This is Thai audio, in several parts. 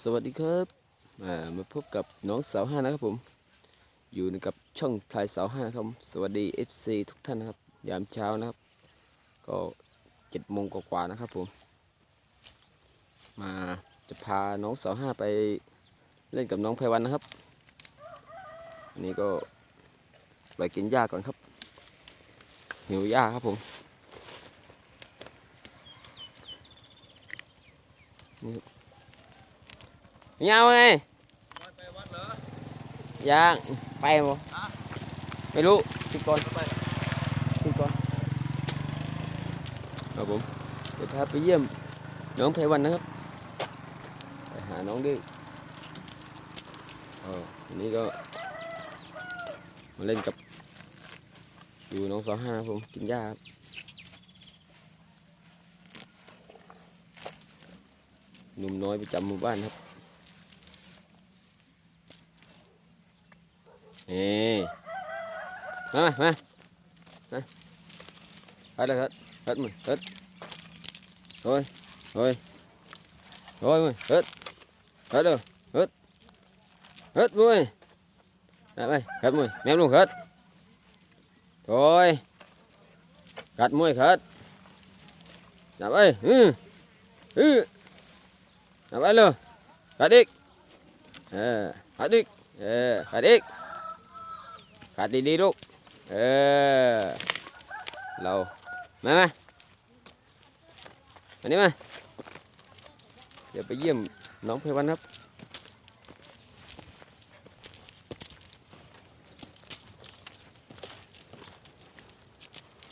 สวัสดีครับอ่ามาพบกับน้องสาวห้านะครับผม อยู่กับช่องพลายสาวห้าครับ สวัสดี FC ทุกท่านนะครับ ยามเช้านะครับ ก็เจ็ดโมงกว่าๆนะครับผม มาจะพาน้องสาวห้าไปเล่นกับน้องไพวันนะครับอันนี้ก็ไปกินหญ้าก่อนครับหิวหญ้าครับผมนี่ เงาไงยังไปบ่ไม่รู้ติดก่อนติดก่อนครับผมเดี๋ยวพาไปเยี่ยมน้องไพวันนะครับไปหาน้องดื้ออวันนี้ก็มาเล่นกับอยู่น้องสองห้าครับผมกินหญ้าครับหนุ่มน้อยประจำหมู่บ้านครับ เอ้มามามาฮัดเลยฮัดฮัดมึงฮัดโอ้ยโอ้ยโอ้ยมึงฮัดฮัดเด้อฮัดฮัดมึงได้ไหมฮัดมึงแม่ลุงฮัดโอ้ยกัดมวยฮัดจับไปอืออือจับไปเลยฮัดอีกเออฮัดอีกเออฮัดอีก กัดดีๆลูก เออ เรา มามาอันนี้มา เดี๋ยวไปเยี่ยมน้องเพวันครับ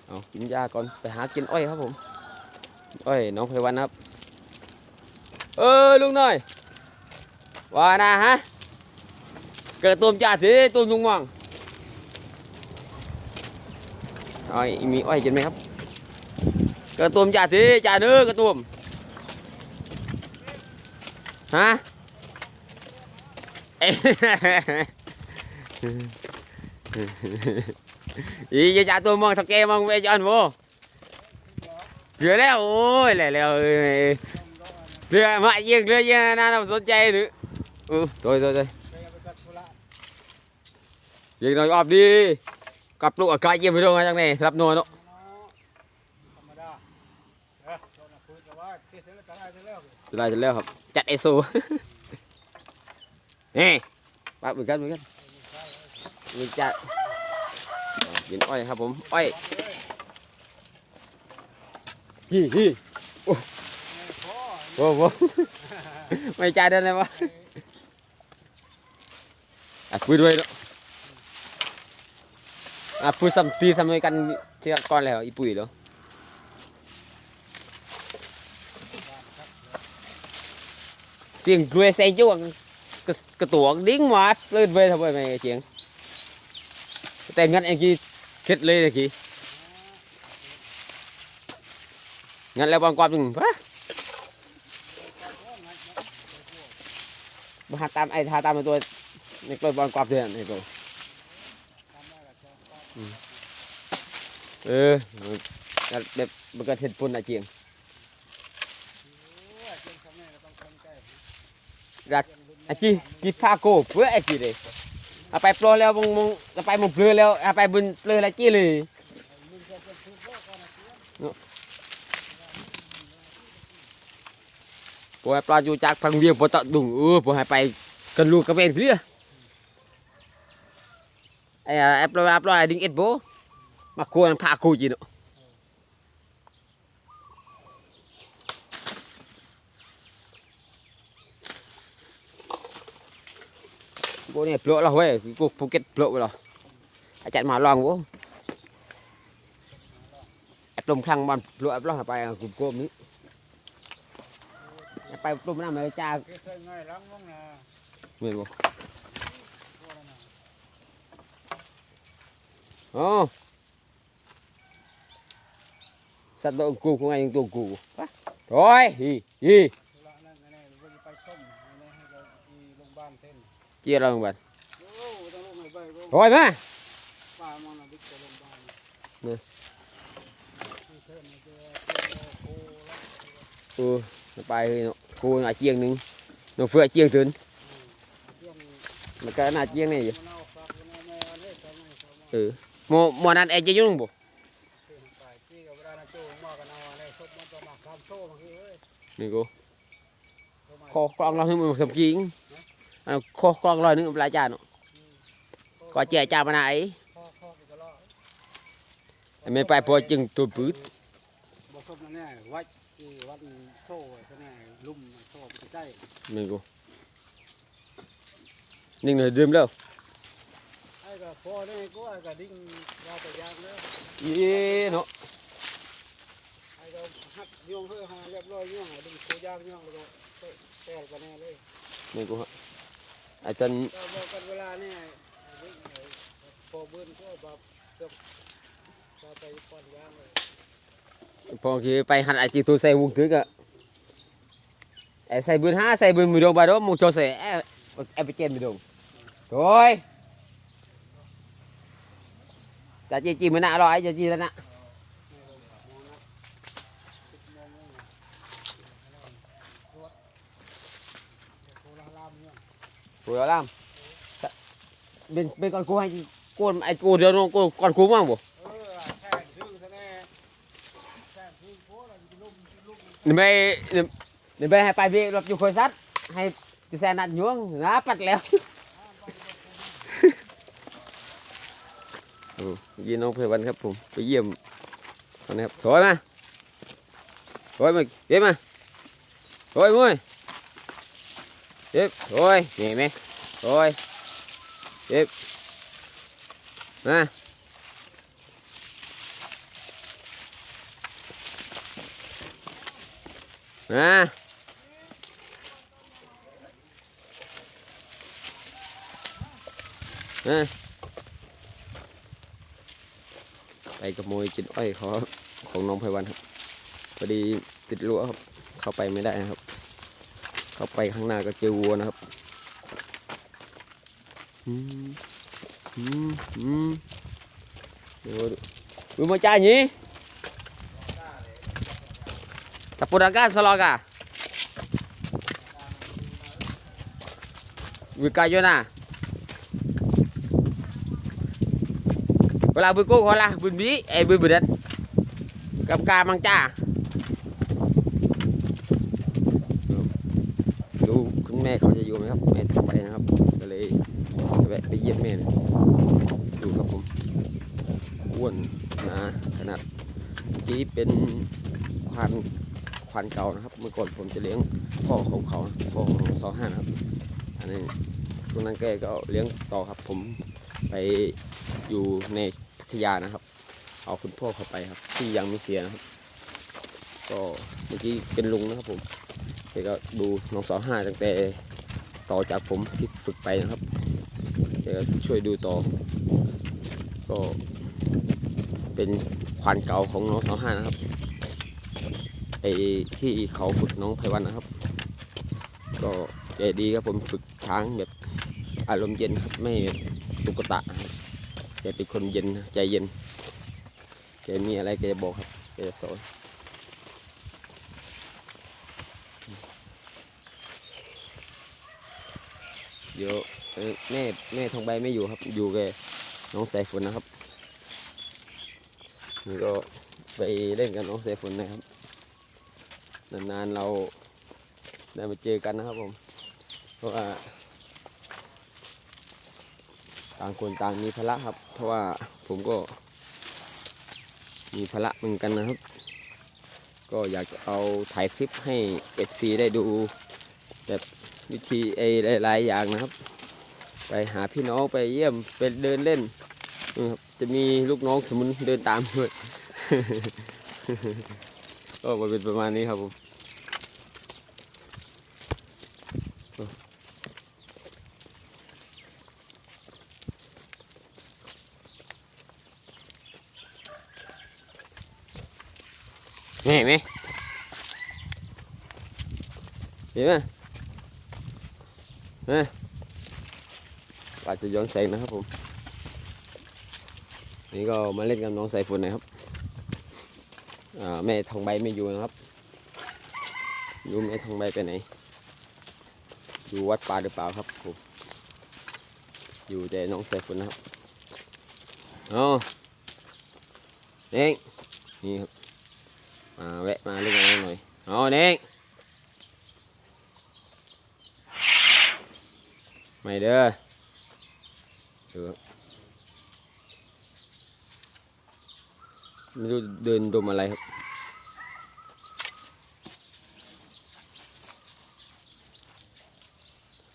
เอากินยาก่อน ไปหากินอ้อยครับผม อ้อยน้องเพวันครับ เออลุงหน่อย ว่านะฮะ เกิดตัวมจ่าสิตัวลุงมอง อ้อยมีอ้อยกินไหมครับ กระตุมจ่าทีจ่าเนื้อกระตุมฮะอีจะจ่าตัวมองทักแกมองไปจอนโวเรือแล้วโอ้ยแล้วแล้วเอ้ยเรือมายิงเรือยังน่าสนใจหรืออือตัวตัวตัวยิงหน่อยออบดี กับลูกอากาศเยี่ยมไปด้วยมาจากไหนรับนัวเนาะธรรมดาเออโดนเอาคุยแต่ว่าเสียเสร็จแล้วจะได้เร็จแล้วจะได้จะแล้วครับ จัดไอโซนี่ป้าเหมือนกันเหมือนกันมีจัดกินอ้อยครับผม อ้อยฮีฮีโอ้โหโหไม่จ่ายได้เลยวะอะคุยด้วยเนาะ อะพูดสัมตีทำไมกันเชื่อก่อนแล้วอีปุ๋ยเนาะเสียงกล้วยใส่จ้วงกระกระตัวดิ้งมาเลื่อนไปทำไมไม่เสียงแต่งั้นไอ้กี้เข็ดเลยไอ้กี้งั้นแล้วบางความหนึ่งปะมาหาตามไอ้ทาตามตัวนี่กล้วยบางความเดือนไอ้ตัว เออแบบมันก็เห็ดปุ่นอะเจียงรักอาจีจีพาโกเพื่อไอ้จีเลยเอาไปปลอแล้วมึงมึงเอาไปมึงเปลือแล้วเอาไปบุญเปลือแล้วจีเลยปล่อยปลาอยู่จากพังเวียงปตะดุงเออปล่อยไปกันลูกกระเบนเพื่อไอ้ไอ้ปลาปลาดิ้งเอ็ดโบมาควรพาคูจีเนาะโบเนี่ย ปลอแล้วเว้ยกูภูเก็ตปลอไปแล้วอาจารย์มาลองโบไอ้ปลมคลังมันปลอไอ้ปลอไปกลุ่มโกมนี้ไปปลมน้ำเลยจ้าเกยง่ายล้างว่องนะเหมือนบ่ พวกนั้นน่ะ อ๋อสัตว์ตัวกูกูไงยังตัวกูปะโอ้ยฮีฮีเนี่ยเราจะไปส้มไงเนี่ยให้เราที่โรงพยาบาลเจียรังบัดโอ้ต้องลงไปไปโรงโอ้ยมาป้ามันน่ะบิ๊กโรงพยาบาลเนี่ยที่เทิร์นเนี่ยเจอเจอโคแล้วกูไปเฮ้ยเนาะกูอาเจียงหนึ่งหน้องเฟื่อเจียงถึงมันก็น่าเจียงนี่อยู่เออ หมอหมอนั้นไอ้จยุ่งบ่ซื้อไปที่กับเวลานาจูงมอกันเอาอะไรซบมันจะมาทำโซ่บางทีเอ้ยนี่กูโซ่มาคอกลองเราให้มันสมจริงอันคอกลองร้อยนึงหลายจานเนาะก็แจกจานมาไหนไม่ไปพอจึงตัวปืดบ่ซบแน่วัดวัดโซ่ไอ้แน่ลุ่มโซ่ใกล้นี่กูนิ่งเลยดื่มแล้ว พอได้ก็ไอ้ก็ดิ้งยาวแต่ยางแล้วเย้เนาะไอ้ก็หักย่องเพื่อหาเรียบร้อยย่องดึงตัวยางย่องแล้วก็แตกกันแน่เลยนี่กูฮะไอ้จันก็บอกกันเวลาเนี่ยวิ่งพอเบิ้ลก็แบบเกือบจะไปปอนยางเลยพอคือไปหันไอ้จีตัวใส่วงถึกอะไอ้ใส่บืนห้าใส่บืนมือดงไปด้วยมูโจใส่ไอ้ไอ้ไปเจนมือดงโถ่ย จะจีจีมันน่ะอร่อยจะจีแล้วนะโคลาลามเนี่ยกูเอาล่ามเป็นเป็นก่อนกูให้กูไอ้กูเดี๋ยวน้องกูก่อนกูมั่งบ่นี่ไม่นี่ไม่ให้ไปพี่รถอยู่คนซัดให้จะแซนัดยวงนะปัดแล้ว โอ้ ยินน้องเพลิวันครับผมไปเยี่ยมนะครับถอยมาถอยมาเก็บมาถอยมุ้ยเก็บถอยนี่ไหมถอยเก็บมามามา ไปขโมยจินอ้อยเขาของน้องไพวันครับพอดีติดรั้วครับ เข้าไปไม่ได้นะครับ เข้าไปข้างหน้าก็เจอวัวนะครับอืมอืมอืมดูดูมาจ่ายนี่จับปุระก้าสลอกะวิกายนะ โยนา Wala bui cô wala bui bí eh bui bedet. Cầm ca mang cha. ดูคุณแม่เขาจะอยู่ไหมครับแม่ทำไปนะครับก็เลยแวะไปเยี่ยมแม่น่อยดูครับผมอ้วนนาขนาดเมื่อกี้เป็นควานควานเก่านะครับ เมื่อก่อนผมจะเลี้ยงพ่อของเขาพ่อของสองห้านะครับอันนี้ตรงนั้นแกก็เลี้ยงต่อครับผมไป อยู่ในพัทยานะครับ เอาคุณพ่อเขาไปครับ ที่ยังไม่เสียนะครับ ก็เมื่อกี้เป็นลุงนะครับผมแกก็ดูน้องสาวห้าตั้งแต่ต่อจากผมที่ฝึกไปนะครับแกก็ช่วยดูต่อ ก็เป็นควานเก่าของน้องสาวห้านะครับไอ้ที่เขาฝึกน้องไพวันนะครับ ก็แกดีครับผมฝึกช้างแบบอารมณ์เย็นครับไม่ตุกตะครับ แกเป็นคนเย็นใจเย็นแกมีอะไรแกจะบอกครับแกจะสอนเดี๋ยวเอ่อแม่แม่ทองใบไม่อยู่ครับ อยู่แกน้องสายฝนนะครับนี่ก็ไปเล่นกับน้องสายฝนนะครับนานๆเราได้มาเจอกันนะครับผม เพราะว่า ต่างคนต่างมีภาระครับ เพราะว่าผมก็ มีภาระเหมือนกันนะครับ ก็อยากจะเอาถ่ายคลิปให้ FC ได้ดู แบบวิธีไอ้หลายๆอย่างนะครับ ไปหาพี่น้องไปเยี่ยมไปเดินเล่นนะครับจะมีลูกน้องสมุนเดินตามด้วยก็เป็นประมาณนี้ครับผม เห็นไหมเห็นไหมอาจจะย้อนแสงนะครับผม นี่ก็มาเล่นกับน้องสายฝนนะครับแม่ทองใบไม่อยู่นะครับอยู่แม่ทองใบไปไหน อยู่วัดป่าหรือเปล่าครับผมอยู่แต่น้องสายฝนนะครับเอเน่งนี่ครับ มาแวะมาเล่นกันหน่อยเอาเน่งไม่เด้อเดูไม่รู้เดินดมอะไรครับ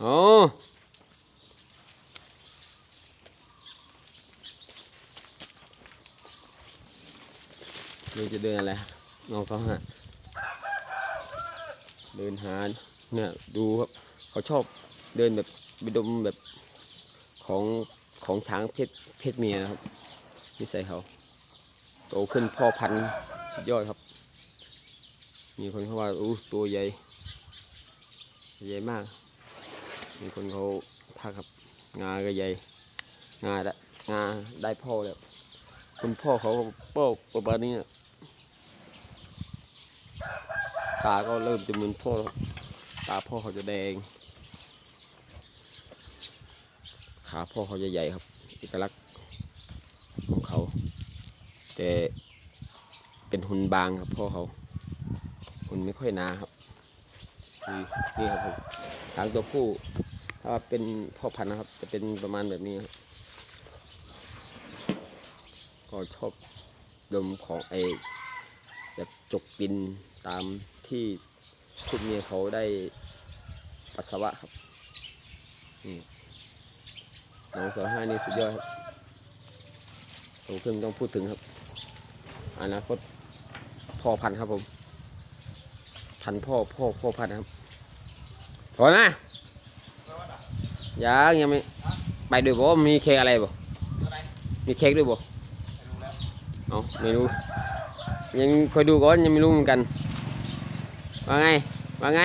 โอ้นี่จะเดินอะไร น้องเขาฮะเดินหาเนี่ยดูครับเขาชอบเดินแบบไปดมแบบของของช้างเพศเพศเมียครับนิสัยเขาโตขึ้นพ่อพันธุ์สุดยอดครับ มีคนเขาว่าอู้ตัวใหญ่ใหญ่มาก มีคนเขาทักครับงาก็ใหญ่งาได้งาได้พ่อแล้วคุณพ่อเขาโป้ประมาณนี้นะ ตาก็เริ่มจะมือนพ่อครับตาพ่อเขาจะแดง ขาพ่อเขาจะใหญ่ครับเอกลักษณ์ของเขา แต่เป็นหุ่นบางครับพ่อเขาหุ่นไม่ค่อยหนาครับนี่นี่ครับผมช้างตัวผู้ถ้าเป็นพ่อพันธุ์นะครับ จะเป็นประมาณแบบนี้ครับก็ชอบดมของไอ แบบจกกินตามที่คุณเมียเขาได้ปัสสาวะครับนี่น้องสาวห้านี่สุดยอดครับโตขึ้นต้องพูดถึงครับอนาคตพ่อพันธ์ครับผม พันธ์พ่อพ่อพ่อพันธ์ครับพอนะยังยังไม่ไปด้วยบ่มีเค้กอะไรบ่มีเค้กด้วยบ่เอาไม่รู้ ยังคอยดูก่อนยังไม่รู้เหมือนกัน ว่าไง ว่าไง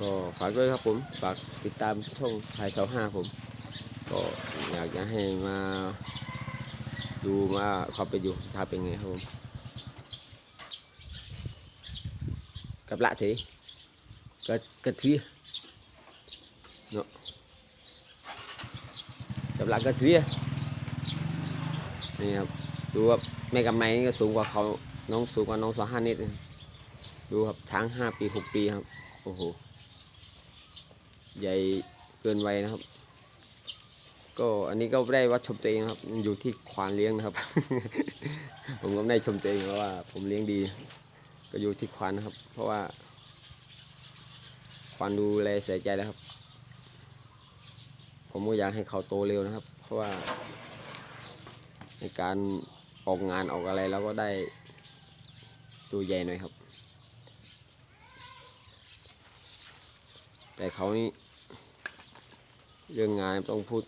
ก็ฝากด้วยครับผม ฝากติดตามช่องถ่ายเสาห้าผม ก็อยากจะให้มาดูว่าเขาไปอยู่ชาเป็นไงครับผม กับละที ก็กระทีเนาะกับละกระทีนี่ครับดูว่าแม่กำไนนี่ก็สูงกว่าเขาน้องสูงกว่าน้องสองห้านิดนะครับดูครับช้างห้าปีหกปีครับโอ้โหใหญ่เกินวัยนะครับ ก็อันนี้ก็ไม่ได้วัดชมตัวเองนะครับมันอยู่ที่ควานเลี้ยงนะครับ ผมก็ไม่ได้ชมตัวเองเพราะว่าผมเลี้ยงดี ก็อยู่ที่ควานนะครับ เพราะว่า ควานดูแลใส่ใจนะครับ ผมก็อยากให้เขาโตเร็วนะครับ เพราะว่า ในการออกงานออกอะไรเราก็ได้ตัวใหญ่หน่อยครับ แต่เขานี่เรื่องงานต้องพูด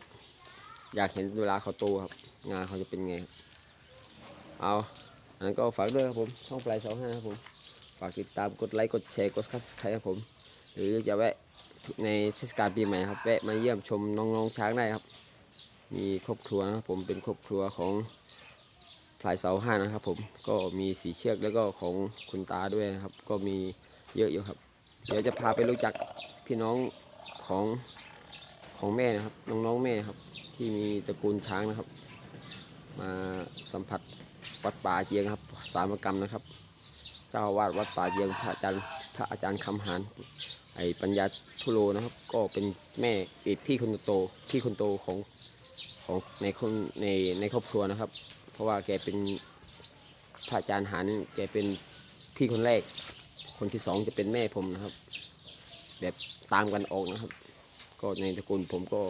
อยากเห็นเวลาเขาโตครับ งานเขาจะเป็นไงครับเอาอันนั้นก็ฝากด้วยครับผม ช่องปลายสองห้าครับผม ฝากติดตามกดไลค์ กดแชร์ กดซับสไครต์ครับผม หรือจะแวะในเทศกาลปีใหม่ครับแวะมาเยี่ยมชมน้องๆช้างได้ครับ มีครอบครัวนะครับผมเป็นครอบครัวของพลายเสาห้านะครับ ผมก็มีสีเชือกแล้วก็ของคุณตาด้วยนะครับ ก็มีเยอะอยู่ครับ เดี๋ยวจะพาไปรู้จักพี่น้องของของแม่นะครับน้องๆแม่ครับ ที่มีตระกูลช้างนะครับ มาสัมผัสวัดป่าเจียงครับ สามกรรมนะครับ เจ้าอาวาดวัดป่าเจียงพระอาจารย์พระอาจารย์คำหาน ไอปัญญาทุโลนะครับ ก็เป็นแม่เอกพี่คนโตพี่คนโตของของในคนในในครอบครัวนะครับ เพราะว่าแกเป็นพระอาจารย์หานแกเป็นพี่คนแรก คนที่สองจะเป็นแม่ผมนะครับ แบบตามกันออกนะครับ ก็ในตระกูลผมก็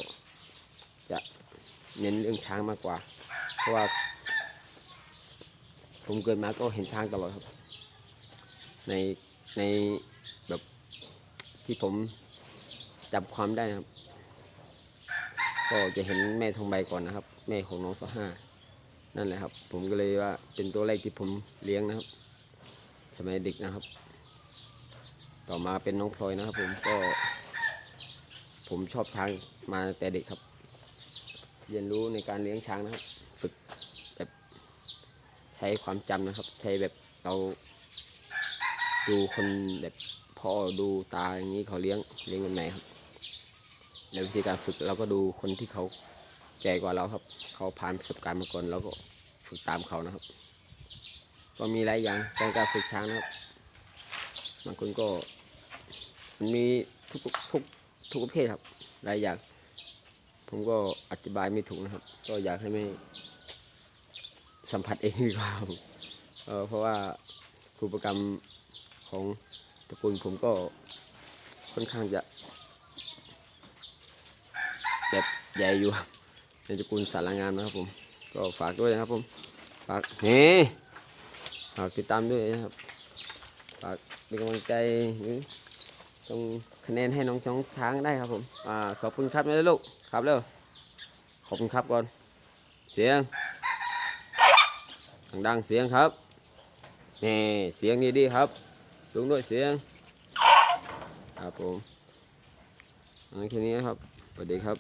จะเน้นเรื่องช้างมากกว่า เพราะว่า ผมเกิดมาก็เห็นช้างตลอดครับ ในใน ที่ผมจำความได้นะครับ ก็จะเห็นแม่ทองใบก่อนนะครับ แม่ของน้องสห้านั่นแหละครับ ผมก็เลยว่าเป็นตัวแรกที่ผมเลี้ยงนะครับ สมัยเด็กนะครับ ต่อมาเป็นน้องพลอยนะครับ ผมก็ ผมชอบช้างมาแต่เด็กครับ เรียนรู้ในการเลี้ยงช้างนะครับ ฝึกแบบใช้ความจำนะครับ ใช้แบบเราดูคนแบบ พ่อดูตาอย่างนี้เขาเลี้ยงเลี้ยงแบบไหนครับแล้ววิธีการฝึกเราก็ดูคนที่เขาแก่กว่าเราครับ เขาผ่านประสบการณ์มาก่อนเราก็ฝึกตามเขานะครับ ก็มีหลายอย่างในการฝึกช้างนะครับบางคนก็มันมีทุกทุกทุกประเภทครับหลายอย่างผมก็อธิบายไม่ถูกนะครับ ก็อยากให้ไม่สัมผัสเองดีกว่าเออเพราะว่าครูประกรรมของ ตระกูลผมก็ค่อนข้างจะ แบบใหญ่อยู่ในตระกูลสารงามนะครับผม ก็ฝากด้วยนะครับผม ฝากเฮ้ฝากติดตามด้วยนะครับ ฝากเป็นกำลังใจหรือต้องคะแนนให้น้องช้องช้างได้ครับผม อ่า ขอบคุณครับนะลูก ครับเร็ว ขอบคุณครับก่อน เสียง ดังๆเสียงครับนี่เสียงดีดีๆครับ สูงด้วยเสียงครับผมอันนี้แค่นี้ครับสวัสดีครับ